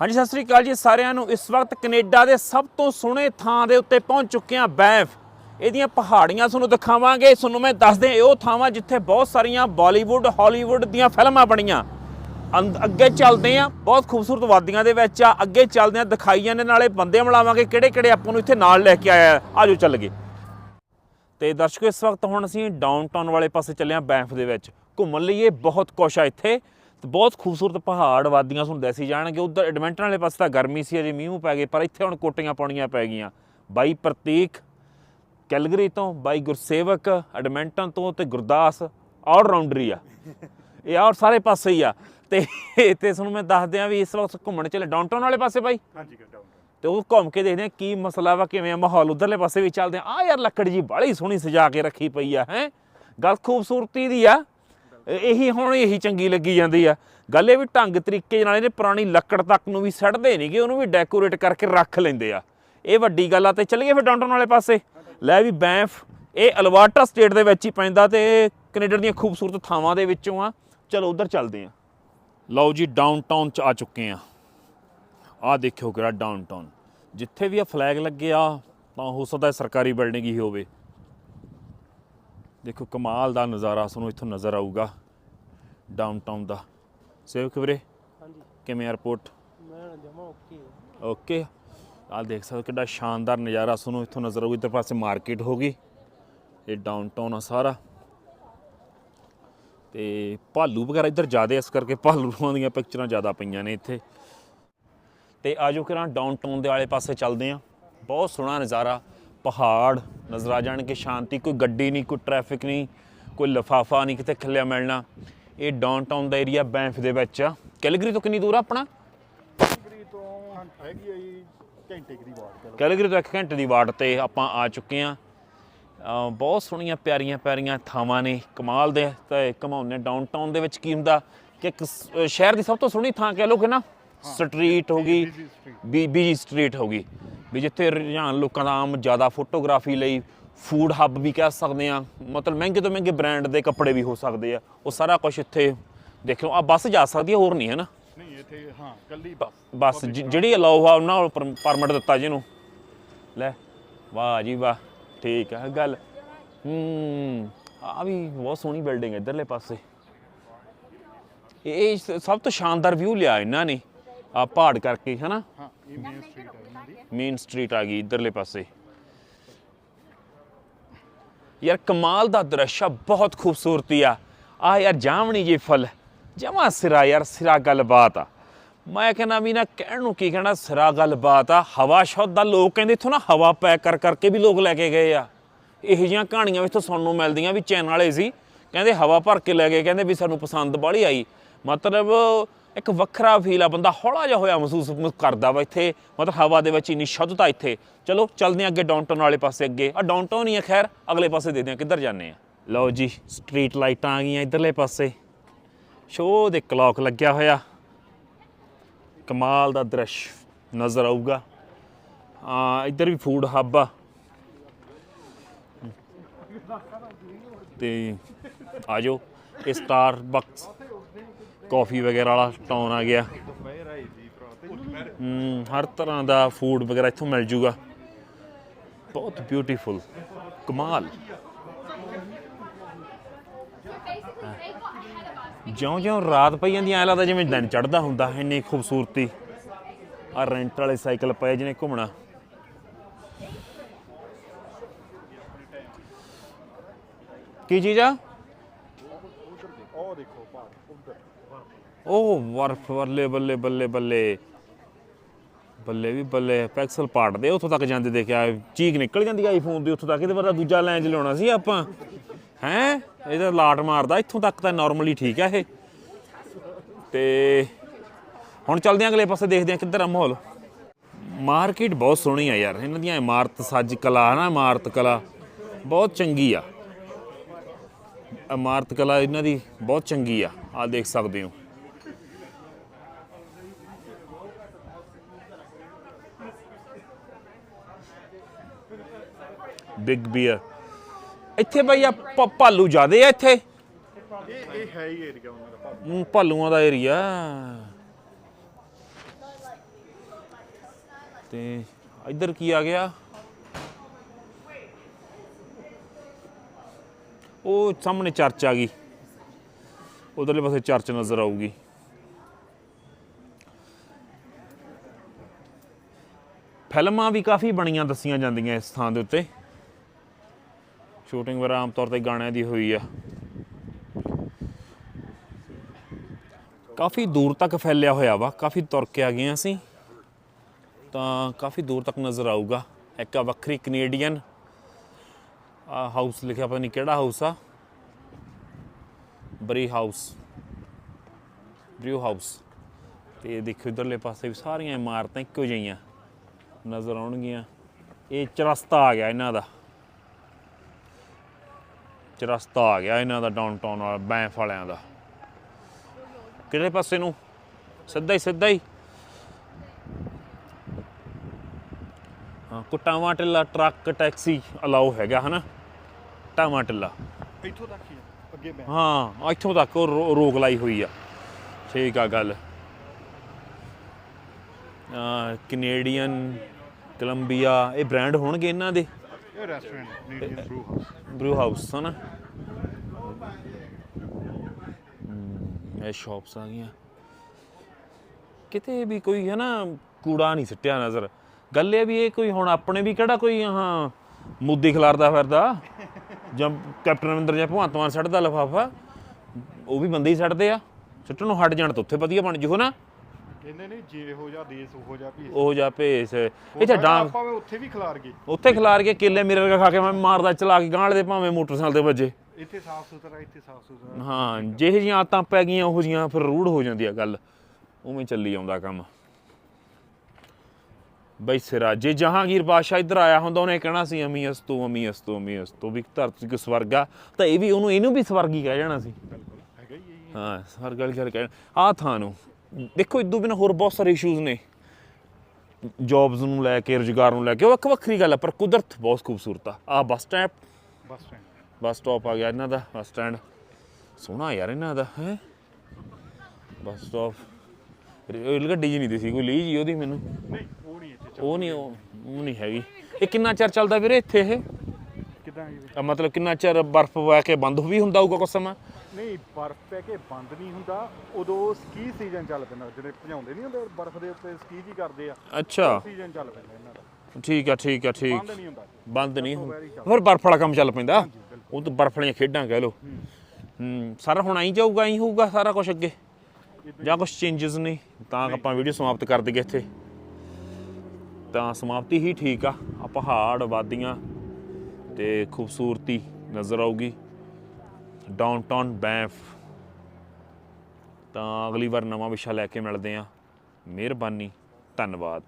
ਹਾਂਜੀ, ਸਤਿ ਸ੍ਰੀ ਅਕਾਲ ਜੀ ਸਾਰਿਆਂ ਨੂੰ। ਇਸ ਵਕਤ ਕੈਨੇਡਾ ਦੇ ਸਭ ਤੋਂ ਸੋਹਣੇ ਥਾਂ ਦੇ ਉੱਤੇ ਪਹੁੰਚ ਚੁੱਕੇ ਹਾਂ ਬੈਂਫ। ਇਹਦੀਆਂ ਪਹਾੜੀਆਂ ਤੁਹਾਨੂੰ ਦਿਖਾਵਾਂਗੇ। ਤੁਹਾਨੂੰ ਮੈਂ ਦੱਸਦੇ ਇਹ ਉਹ ਥਾਵਾਂ ਜਿੱਥੇ ਬਹੁਤ ਸਾਰੀਆਂ ਬਾਲੀਵੁੱਡ, ਹਾਲੀਵੁੱਡ ਦੀਆਂ ਫਿਲਮਾਂ ਬਣੀਆਂ। ਅੰਦ- ਅੱਗੇ ਚੱਲਦੇ ਆ ਬਹੁਤ ਖੂਬਸੂਰਤ ਵਾਦੀਆਂ ਦੇ ਵਿੱਚ ਆ। ਅੱਗੇ ਚੱਲਦੇ ਆ ਦਿਖਾਈਆਂ ਦੇ ਨਾਲੇ ਬੰਦੇ ਮਿਲਾਵਾਂਗੇ ਕਿਹੜੇ ਕਿਹੜੇ ਆਪਾਂ ਨੂੰ ਇੱਥੇ ਨਾਲ ਲੈ ਕੇ ਆਇਆ ਆਜੋ ਚੱਲ ਗਏ ਤੇ ਦਰਸ਼ਕੋ, ਇਸ ਵਕਤ ਹੁਣ ਅਸੀਂ ਡਾਊਨਟਾਊਨ ਵਾਲੇ ਪਾਸੇ ਚੱਲੇ ਹਾਂ ਬੈਂਫ ਦੇ ਵਿੱਚ। ਘੁੰਮਣ ਲਈ ਇਹ ਬਹੁਤ ਕੁਛ ਆ ਇੱਥੇ। ਤੇ ਬਹੁਤ ਖੂਬਸੂਰਤ ਪਹਾੜ ਵਾਦੀਆਂ ਤੁਹਾਨੂੰ ਦੱਸੀ ਜਾਣਗੇ। ਉਧਰ ਐਡਮਿੰਟਨ ਵਾਲੇ ਪਾਸੇ ਤਾਂ ਗਰਮੀ ਸੀ ਅਜੇ ਮੀਂਹ ਪੈ ਗਏ ਪਰ ਇੱਥੇ ਹੁਣ ਕੋਟੀਆਂ ਪਾਉਣੀਆਂ ਪੈ ਗਈਆਂ। ਬਾਈ ਪ੍ਰਤੀਕ ਕੈਲਗਰੀ ਤੋਂ ਬਾਈ ਗੁਰਸੇਵਕ ਐਡਮਿੰਟਨ ਤੋਂ ਤੇ ਗੁਰਦਾਸ ਆਲ ਰਾਉਂਡਰੀ ਆ। ਇਹ ਔਰ ਸਾਰੇ ਪਾਸੇ ਹੀ ਆ। ਤੇ ਤੇ ਤੁਹਾਨੂੰ ਮੈਂ ਦੱਸ ਦਿਆਂ ਵੀ ਇਸ ਵਕਤ ਘੁੰਮਣ ਚੱਲੇ ਡਾਊਨਟਾਊਨ ਵਾਲੇ ਪਾਸੇ ਬਾਈ? ਹਾਂਜੀ ਕਰ ਡਾਊਨ ਤੇ ਉਹ ਘੁੰਮ ਕੇ ਦੇਖਦੇ ਆ ਕੀ ਮਸਲਾ ਵਾ ਕਿਵੇਂ ਆ ਮਾਹੌਲ। ਉਧਰਲੇ ਪਾਸੇ ਵੀ ਚੱਲਦੇ ਆ। ਆ ਯਾਰ ਲੱਕੜ ਜੀ ਬਾਹਲੀ ਸੋਹਣੀ ਸਜਾ ਕੇ ਰੱਖੀ ਪਈ ਆ ਹੈ? ਗੱਲ ਖੂਬਸੂਰਤੀ ਦੀ ਆ। ਇਹੀ ਹੁਣ ਇਹੀ ਚੰਗੀ ਲੱਗੀ ਜਾਂਦੀ ਆ। ਗੱਲ ਇਹ ਵੀ ਢੰਗ ਤਰੀਕੇ ਨਾਲ ਇਹਨੇ ਪੁਰਾਣੀ ਲੱਕੜ ਤੱਕ ਨੂੰ ਵੀ ਸੜਦੇ ਨਹੀਂਗੇ ਉਹਨੂੰ ਵੀ ਡੈਕੋਰੇਟ ਕਰਕੇ ਰੱਖ ਲੈਂਦੇ ਆ। ਇਹ ਵੱਡੀ ਗੱਲ ਆ ਤੇ ਚੱਲੀਏ ਫਿਰ ਡਾਊਨਟਾਊਨ ਵਾਲੇ ਪਾਸੇ। ਲੈ ਵੀ ਬੈਂਫ, ਇਹ ਅਲਬਰਟਾ ਸਟੇਟ ਦੇ ਵਿੱਚ ਹੀ ਪੈਂਦਾ ਤੇ ਇਹ ਕੈਨੇਡਾ ਦੀਆਂ ਖੂਬਸੂਰਤ ਥਾਵਾਂ ਦੇ ਵਿੱਚੋਂ ਆ। ਚਲੋ ਉਧਰ ਚੱਲਦੇ ਆ। ਲਓ ਜੀ ਡਾਊਨਟਾਊਨ ਚ ਆ ਚੁੱਕੇ ਆ। ਆ ਦੇਖਿਓ ਕਿਹੜਾ ਡਾਊਨਟਾਊਨ ਜਿੱਥੇ ਵੀ ਆ ਫਲੈਗ ਲੱਗੇ ਆ, ਤਾਂ ਹੋ ਸਕਦਾ ਸਰਕਾਰੀ ਬਿਲਡਿੰਗ ਹੀ ਹੋਵੇ। ਦੇਖੋ ਕਮਾਲ ਦਾ ਨਜ਼ਾਰਾ ਤੁਹਾਨੂੰ ਇੱਥੋਂ ਨਜ਼ਰ ਆਊਗਾ। ਡਾਊਨਟਾਊਨ ਦਾ। ਸੇਵਕ ਵੀਰੇ ਹਾਂਜੀ। ਕਿਵੇਂ 에어ਪੋਰਟ ਮੈਂ ਜਮਾ ਓਕੇ ਓਕੇ ਆ। ਦੇਖ ਸਕਦੇ ਹੋ ਕਿੱਡਾ ਸ਼ਾਨਦਾਰ ਨਜ਼ਾਰਾ ਤੁਹਾਨੂੰ ਇੱਥੋਂ ਨਜ਼ਰ ਆਊਗਾ ਇੱਧਰ ਪਾਸੇ ਮਾਰਕੀਟ ਹੋਗੀ ਇਹ ਡਾਊਨਟਾਊਨ ਆ ਸਾਰਾ। ਤੇ ਭਾਲੂ ਵਗੈਰਾ ਇੱਧਰ ਜ਼ਿਆਦਾ ਇਸ ਕਰਕੇ ਭਾਲੂਆਂ ਦੀਆਂ ਪਿਕਚਰਾਂ ਜ਼ਿਆਦਾ ਪਈਆਂ ਨੇ ਇੱਥੇ। ਤੇ ਆਜੋ ਕਿਰਾਂ ਡਾਊਨਟਾਊਨ ਦੇ ਵਾਲੇ ਪਾਸੇ ਚੱਲਦੇ ਆ ਬਹੁਤ ਸੋਹਣਾ ਨਜ਼ਾਰਾ। ਪਹਾੜ ਨਜ਼ਰ ਆ ਜਾਣਗੇ ਸ਼ਾਂਤੀ ਕੋਈ ਗੱਡੀ ਨਹੀਂ ਕੋਈ ਟ੍ਰੈਫਿਕ ਨਹੀਂ ਕੋਈ ਲਫਾਫਾ ਨਹੀਂ ਕਿਤੇ ਖੱਲਿਆ ਮਿਲਣਾ। ਇਹ ਡਾਊਨਟਾਊਨ ਦਾ ਏਰੀਆ ਬੈਂਫ ਦੇ ਵਿੱਚ ਆ। ਕੈਲਗਰੀ ਤੋਂ ਕਿੰਨੀ ਦੂਰ ਆ ਆਪਣਾ? ਕੈਲਗਰੀ ਤੋਂ ਹੈਗੀ ਆ ਜੀ ਘੰਟੇ ਦੀ ਵਾਟ ਕੈਲਗਰੀ ਤੋਂ 1 ਘੰਟੇ ਦੀ ਵਾਟ ਤੇ ਆਪਾਂ ਆ ਚੁੱਕੇ ਆ। ਬਹੁਤ ਸੋਹਣੀਆਂ ਪਿਆਰੀਆਂ ਪਿਆਰੀਆਂ ਥਾਵਾਂ ਨੇ। ਕਮਾਲ ਦੇ ਤੇ ਘਮਾਉਂਦੇ ਡਾਊਨਟਾਊਨ ਦੇ ਵਿੱਚ ਕੀ ਹੁੰਦਾ ਕਿ ਇੱਕ ਸ਼ਹਿਰ ਦੀ ਸਭ ਤੋਂ ਸੋਹਣੀ ਥਾਂ ਕਹਿ ਲਓ ਕਿ ਨਾ ਸਟਰੀਟ ਹੋ ਗਈ ਬੀਜੀ ਸਟਰੀਟ ਹੋ ਗਈ। ਵੀ ਜਿੱਥੇ ਰੁਝਾਨ ਲੋਕਾਂ ਦਾ ਆਮ ਜ਼ਿਆਦਾ ਫੋਟੋਗ੍ਰਾਫੀ ਲਈ ਫੂਡ ਹੱਬ ਵੀ ਕਹਿ ਸਕਦੇ ਆ ਮਤਲਬ ਮਹਿੰਗੇ ਤੋਂ ਮਹਿੰਗੇ ਬ੍ਰਾਂਡ ਦੇ ਕੱਪੜੇ ਵੀ ਹੋ ਸਕਦੇ ਆ। ਉਹ ਸਾਰਾ ਕੁਝ ਇੱਥੇ ਦੇਖੋ ਆ ਬੱਸ ਜਾ ਸਕਦੀ ਹੈ ਹੋਰ ਨਹੀਂ ਹੈ ਨਾ? ਨਹੀਂ ਇੱਥੇ ਹਾਂ ਕੱਲੀ ਬੱਸ। ਜਿਹੜੀ ਅਲਾਉ ਆ ਉਹਨਾਂ ਨੂੰ ਪਰਮਿਟ ਦਿੱਤਾ ਜਿਹਨੂੰ ਲੈ ਵਾਹ ਜੀ ਵਾਹ। ਠੀਕ ਹੈ ਗੱਲ। ਹੂੰ ਆ ਵੀ ਬਹੁਤ ਸੋਹਣੀ ਬਿਲਡਿੰਗ ਹੈ ਇਧਰਲੇ ਪਾਸੇ। ਇਹ ਸਭ ਤੋਂ ਸ਼ਾਨਦਾਰ ਵਿਊ ਲਿਆ ਇਹਨਾਂ ਨੇ। ਆ ਪਹਾੜ ਕਰਕੇ ਹਨਾ ਹਾਂ ਮੇਨ ਸਟਰੀਟ ਆ ਗਈ ਇਧਰਲੇ ਪਾਸੇ। ਯਾਰ ਕਮਾਲ ਦਾ ਦ੍ਰਿਸ਼ ਆ, ਬਹੁਤ ਖੂਬਸੂਰਤੀ ਆ। ਆ ਯਾਰ ਜਾਮਣੀ ਜੇ ਫਲ, ਜਮਾ ਸਿਰਾ ਯਾਰ, ਸਿਰਾ ਗੱਲਬਾਤ ਆ। ਮੈਂ ਕਹਿੰਦਾ ਵੀ ਨਾ, ਕਹਿਣ ਨੂੰ ਕੀ ਕਹਿਣਾ, ਸਿਰਾ ਗੱਲਬਾਤ ਆ। ਹਵਾ ਸ਼ੁੱਧ ਦਾ ਲੋਕ ਕਹਿੰਦੇ ਇਥੋਂ ਨਾ ਹਵਾ ਪੈਕ ਕਰ ਕਰਕੇ ਵੀ ਲੋਕ ਲੈ ਕੇ ਗਏ ਆ। ਇਹੋ ਜਿਹੀਆਂ ਕਹਾਣੀਆਂ ਵੀ ਇੱਥੋਂ ਸੁਣਨ ਨੂੰ ਮਿਲਦੀਆਂ ਵੀ ਚੈਨਲ ਵਾਲੇ ਸੀ। ਕਹਿੰਦੇ ਹਵਾ ਭਰ ਕੇ ਲੈ ਗਏ, ਕਹਿੰਦੇ ਵੀ ਸਾਨੂੰ ਪਸੰਦ ਬਾਹਲੀ ਆਈ। ਮਤਲਬ ਇੱਕ ਵੱਖਰਾ ਫੀਲ ਆ, ਬੰਦਾ ਹੌਲਾ ਜਿਹਾ ਹੋਇਆ ਮਹਿਸੂਸ ਕਰਦਾ ਵਾ ਇੱਥੇ, ਮਤਲਬ ਹਵਾ ਦੇ ਵਿੱਚ ਇੰਨੀ ਸ਼ੁੱਧਤਾ ਇੱਥੇ। ਚਲੋ, ਚੱਲਦੇ ਹਾਂ ਅੱਗੇ ਡਾਊਨਟਾਊਨ ਵਾਲੇ ਪਾਸੇ ਅੱਗੇ। ਆ ਡਾਊਨਟਾਊਨ ਹੀ ਆ, ਖੈਰ, ਅਗਲੇ ਪਾਸੇ ਦੇਖਦੇ ਹਾਂ ਕਿੱਧਰ ਜਾਂਦੇ ਆ ਲਓ ਜੀ ਸਟਰੀਟ ਲਾਈਟਾਂ ਆ ਗਈਆਂ ਇਧਰਲੇ ਪਾਸੇ। ਸ਼ੋਅ ਦੇ ਕਲੌਕ ਲੱਗਿਆ ਹੋਇਆ। ਕਮਾਲ ਦਾ ਦ੍ਰਿਸ਼ ਨਜ਼ਰ ਆਊਗਾ। ਆ ਇੱਧਰ ਵੀ ਫੂਡ ਹੱਬ ਆ। ਤੇ ਜਾਓ ਇਹ ਸਟਾਰਬਕਸ ਕਾਫੀ ਵਗੈਰਾ ਵਾਲਾ ਟਾਊਨ ਆ ਗਿਆ। ਹਮ ਹਰ ਤਰ੍ਹਾਂ ਦਾ ਫੂਡ ਵਗੈਰਾ ਇੱਥੋਂ ਮਿਲ ਜੂਗਾ। ਬਹੁਤ ਬਿਊਟੀਫੁਲ ਕਮਾਲ। ਜਿਉਂ ਜਿਉਂ ਰਾਤ ਪਈ ਜਾਂਦੀ ਐ ਲੱਗਦਾ ਜਿਵੇਂ ਦਿਨ ਚੜਦਾ ਹੁੰਦਾ, ਇੰਨੀ ਖੂਬਸੂਰਤੀ। ਆ ਰੈਂਟ ਵਾਲੇ ਸਾਈਕਲ ਪਏ ਜਿਹਨੇ ਘੁੰਮਣਾ। ਕੀ ਚੀਜ਼ ਆ? ਉਹ ਦੇਖੋ ਉਹ ਬਰਫ, ਬੱਲੇ ਬੱਲੇ ਬੱਲੇ ਬੱਲੇ। ਬੱਲੇ ਵੀ ਬੱਲੇ, ਪੈਕਸਲ ਪਾੜਦੇ ਉੱਥੋਂ ਤੱਕ ਜਾਂਦੇ ਦੇਖਿਆ, ਚੀਕ ਨਿਕਲ ਜਾਂਦੀ ਆਈਫੋਨ ਦੀ ਉੱਥੋਂ ਤੱਕ, ਇਹਦੇ ਵਰਗਾ ਦੂਜਾ ਲੈਂਜ ਲਿਆਉਣਾ ਸੀ ਆਪਾਂ। ਹੈ? ਇਹਦਾ ਲਾਟ ਮਾਰਦਾ, ਇੱਥੋਂ ਤੱਕ ਤਾਂ ਨਾਰਮਲੀ ਠੀਕ ਆ ਇਹ। ਤੇ ਹੁਣ ਚੱਲਦੇ ਆਂ ਅਗਲੇ ਪਾਸੇ, ਦੇਖਦੇ ਆਂ ਕਿੱਧਰ ਆ ਮਾਹੌਲ। ਮਾਰਕੀਟ ਬਹੁਤ ਸੋਹਣੀ ਆ ਯਾਰ, ਇਹਨਾਂ ਦੀਆਂ ਇਮਾਰਤ, ਸੱਜ ਕਲਾ ਨਾ ਇਮਾਰਤ ਕਲਾ। ਬਹੁਤ ਚੰਗੀ ਆ। ਇਮਾਰਤ ਕਲਾ ਇਹਨਾਂ ਦੀ ਬਹੁਤ ਚੰਗੀ ਆ ਆ ਦੇਖ ਸਕਦੇ ਹੋ। ਬਿਗ ਬੀਅਰ ਇੱਥੇ ਬਈ ਆ ਭ- ਭਾਲੂ ਜ਼ਿਆਦੇ ਆ ਇੱਥੇ? ਇਹ ਇਹ ਹੈ ਹੀ ਏਰੀਆ ਉਹਨਾਂ ਦਾ ਭਾਵੇਂ। ਹਮ, ਭਾਲੂਆਂ ਦਾ ਏਰੀਆ ਤੇ ਇੱਧਰ ਕੀ ਆ ਗਿਆ? ਉਹ ਸਾਹਮਣੇ ਚਰਚ ਆ ਗਈ। ਉਧਰਲੇ ਪਾਸੇ ਚਰਚ ਨਜ਼ਰ ਆਊਗੀ। ਫਿਲਮਾਂ ਵੀ ਕਾਫੀ ਬਣੀਆਂ ਦੱਸੀਆਂ ਜਾਂਦੀਆਂ ਇਸ ਥਾਂ ਦੇ ਉੱਤੇ। ਸ਼ੂਟਿੰਗ ਵਗੈਰਾ ਆਮ ਤੌਰ ਤੇ ਗਾਣਿਆਂ ਦੀ ਹੋਈ ਆ। ਕਾਫੀ ਦੂਰ ਤੱਕ ਫੈਲਿਆ ਹੋਇਆ ਵਾ, ਕਾਫੀ ਤੁਰ ਕੇ ਆ ਗਏ ਅਸੀਂ। ਤਾਂ ਕਾਫੀ ਦੂਰ ਤੱਕ ਨਜ਼ਰ ਆਊਗਾ। ਇੱਕ ਵੱਖਰੀ ਕੈਨੇਡੀਅਨ ਆ ਹਾਊਸ ਲਿਖਿਆ ਪਤਾ ਨਹੀਂ ਕਿਹੜਾ ਹਾਊਸ ਆ। ਬਰੀ ਹਾਊਸ। Brew house. ਤੇ ਦੇਖੋ ਇਧਰਲੇ ਪਾਸੇ ਵੀ ਸਾਰੀਆਂ ਇਮਾਰਤਾਂ ਇੱਕੋ ਜਿਹੀਆਂ ਨਜ਼ਰ ਆਉਣਗੀਆਂ। ਇਹ ਚਰਸਤਾ ਆ ਗਿਆ ਇਹਨਾਂ ਦਾ। ਚਰਸਤਾ ਆ ਗਿਆ ਇਹਨਾਂ ਦਾ ਡਾਊਨਟਾਊਨ ਵਾਲਾ, ਬੈਂਫ ਵਾਲਿਆਂ ਦਾ। ਕਿਹੜੇ ਪਾਸੇ ਨੂੰ? ਸਿੱਧਾ ਹੀ ਸਿੱਧਾ ਹੀ। ਕੁਟਾਵਾ ਟਿੱਲਾ ਟਰੱਕ ਟੈਕਸੀ ਅਲਾਉ ਹੈਗਾ ਹਨਾ? ਟਾਵਾ ਟਿੱਲਾ। ਇੱਥੋਂ ਤੱਕ ਹੀ ਅੱਗੇ ਮੈਂ ਹਾਂ ਇੱਥੋਂ ਤੱਕ ਉਹ ਰੋਕ ਲਾਈ ਹੋਈ ਆ। ਠੀਕ ਆ ਗੱਲ। ਆ ਕੈਨੇਡੀਅਨ ਕੋਲੰਬੀਆ ਇਹ ਬ੍ਰਾਂਡ ਹੋਣਗੇ ਇਹਨਾਂ ਦੇ? ਇਹ restaurant Canadian brew house brew house ਹਨਾ? ਇਹ ਸ਼ਾਪਸ ਆ ਗਈਆਂ। ਕਿਤੇ ਵੀ ਕੋਈ ਹੈ ਨਾ ਕੂੜਾ ਨਹੀਂ ਸਿੱਟਿਆ ਨਜ਼ਰ। ਗੱਲ ਇਹ ਵੀ ਇਹ ਕੋਈ ਹੁਣ ਆਪਣੇ ਵੀ ਕਿਹੜਾ ਕੋਈ ਹਾਂ ਮੁੱਦੀ ਖਿਲਾਰਦਾ ਫਿਰਦਾ? ਜਾਂ ਕੈਪਟਨ ਅਮਰਿੰਦਰ ਜਾਂ ਭਗਵੰਤ ਮਾਨ ਸੱਟਦਾ ਲਫਾਫਾ ਉਹ ਵੀ ਬੰਦੇ ਹੀ ਸੱਟਦੇ ਆ। ਸਿੱਟਣ ਨੂੰ ਹਟ ਜਾਣ ਤਾਂ ਉੱਥੇ ਵਧੀਆ ਬਣ ਜੂ ਨਾ? ਕਹਿੰਦੇ ਨੇ ਜੇ ਇਹੋ ਜਿਹਾ ਦੇਸ਼ ਉਹੋ ਜਿਹਾ ਭੇਸ। ਉਹ ਜਾ ਭੇਸ। ਇੱਥੇ ਡਾਂਗ ਆਪਾਂ ਵੀ ਉੱਥੇ ਵੀ ਖਿਲਾਰ ਗਏ। ਉੱਥੇ ਖਿਲਾਰ ਕੇ ਕੇਲੇ ਮੇਰੇ ਖਾ ਕੇ ਮੈਂ ਮਾਰਦਾ ਚਲਾ ਕੇ ਗਾਂਹ ਦੇ ਭਾਵੇਂ ਮੋਟਰਸਾਈਕਲ ਤੇ ਵੱਜੇ। ਇੱਥੇ ਸਾਫ਼ ਸੁਥਰਾ ਇੱਥੇ ਸਾਫ਼ ਸੁਥਰਾ। ਹਾਂ ਜਿਹੇ ਜੀਆਂ ਆਤਾਂ ਪੈ ਗਈਆਂ ਉਹ ਜੀਆਂ ਫਿਰ ਰੂੜ ਹੋ ਜਾਂਦੀ ਆ ਗੱਲ। ਉਵੇਂ ਚੱਲੀ ਆਉਂਦਾ ਕੰਮ। ਬਈ ਸਿਰਾ ਜੇ ਜਹਾਂਗੀਰ ਬਾਦਸ਼ਾਹ ਇੱਧਰ ਆਇਆ ਹੁੰਦਾ ਉਹਨੇ ਕਹਿਣਾ ਸੀ ਅਮੀ ਅਸਤੂ ਅਮੀ ਅਸਤੂ ਅਮੀ ਅਸਤੂ ਵੀ ਧਰਤੀ ਕੋ ਸਵਰਗਾ ਤਾਂ ਇਹ ਵੀ ਉਹਨੂੰ ਇਹਨੂੰ ਵੀ ਸਵਰਗੀ ਕਹਿ ਜਾਣਾ ਸੀ। ਬਿਲਕੁਲ ਹੈਗਾ ਹੀ ਸਵਰਗ ਵਾਲੀ ਗੱਲ ਕਹਿ ਆ ਥਾਂ ਨੂੰ। ਦੇਖੋ ਇਦੋਂ ਬਿਨਾਂ ਹੋਰ ਬਹੁਤ ਸਾਰੇ ਇਸ਼ੂਜ਼ ਨੇ। ਜੌਬਸ ਨੂੰ ਲੈ ਕੇ ਰੁਜ਼ਗਾਰ ਨੂੰ ਲੈ ਕੇ ਉਹ ਵੱਖ ਵੱਖਰੀ ਗੱਲ ਆ ਪਰ ਕੁਦਰਤ ਬਹੁਤ ਖੂਬਸੂਰਤ ਆ। ਆ bus step bus stand. Bus stop ਆ ਗਿਆ ਇਹਨਾਂ ਦਾ ਬੱਸ ਸਟੈਂਡ। ਸੋਹਣਾ ਯਾਰ ਇਹਨਾਂ ਦਾ ਹੈ? Bus stop. ਰੇਲ ਗੱਡੀ ਜੀ ਨਹੀਂ ਦਿਸੀ ਕੋਈ ਲਈ ਜੀ ਉਹਦੀ ਮੈਨੂੰ। ਨਹੀਂ। ਉਹ ਨਹੀਂ ਉਹ ਨਹੀਂ ਉਹ ਨਹੀਂ ਹੈਗੀ। ਇਹ ਕਿੰਨਾ ਚਿਰ ਚੱਲਦਾ ਵੀਰੇ ਇੱਥੇ ਇਹ? ਕਿਦਾਂ ਮਤਲਬ ਕਿੰਨਾ ਚਿਰ ਬਰਫ਼ ਪਵਾ ਕੇ ਬੰਦ ਵੀ ਹੁੰਦਾ ਹੋਊਗਾ ਕੁਛ ਸਮਾਂ? ਨਹੀਂ ਬਰਫ਼ ਪੈ ਕੇ ਬੰਦ ਨਹੀਂ ਹੁੰਦਾ। ਉਦੋਂ ਸਕੀ ਸੀਜ਼ਨ ਚੱਲ ਪੈਂਦਾ ਜਿਹੜੇ ਭਜਾਉਂਦੇ ਨਹੀਂ ਹੁੰਦੇ ਬਰਫ਼ ਦੇ ਉੱਤੇ ਸਕੀ ਜੀ ਕਰਦੇ ਆ। ਅੱਛਾ। ਸੀਜ਼ਨ ਚੱਲ ਪੈਂਦਾ ਇਹਨਾਂ ਦਾ। ਠੀਕ ਆ ਠੀਕ ਆ ਠੀਕ। ਬੰਦ ਨਹੀਂ ਹੁੰਦਾ। ਬੰਦ ਨਹੀਂ ਹੁੰਦਾ। ਫਿਰ ਬਰਫ਼ ਵਾਲਾ ਕੰਮ ਚੱਲ ਪੈਂਦਾ? ਉਹ ਤਾਂ ਬਰਫ਼ ਵਾਲੀਆਂ ਖੇਡਾਂ ਕਹਿ ਲੋ ਹੂੰ। ਸਾਰਾ ਹੁਣ ਆਈ ਜਾਊਗਾ ਆਈ ਹੋਊਗਾ ਸਾਰਾ ਕੁਝ ਅੱਗੇ? ਜਾਂ ਕੁਝ ਚੇਂਜਸ ਨਹੀਂ? ਤਾਂ ਆਪਾਂ ਵੀਡੀਓ ਸਮਾਪਤ ਕਰ ਦਈਏ ਇੱਥੇ। ਤਾਂ ਸਮਾਪਤੀ ਹੀ ਠੀਕ ਆ। ਆ ਪਹਾੜ, ਵਾਦੀਆਂ ਤੇ ਖੂਬਸੂਰਤੀ ਨਜ਼ਰ ਆਊਗੀ। ਡਾਊਨਟਾਊਨ ਬੈਂਫ ਤਾਂ ਅਗਲੀ ਵਾਰ ਨਵਾਂ ਵਿਸ਼ਾ ਲੈ ਕੇ ਮਿਲਦੇ ਆ ਮਿਹਰਬਾਨੀ, ਧੰਨਵਾਦ।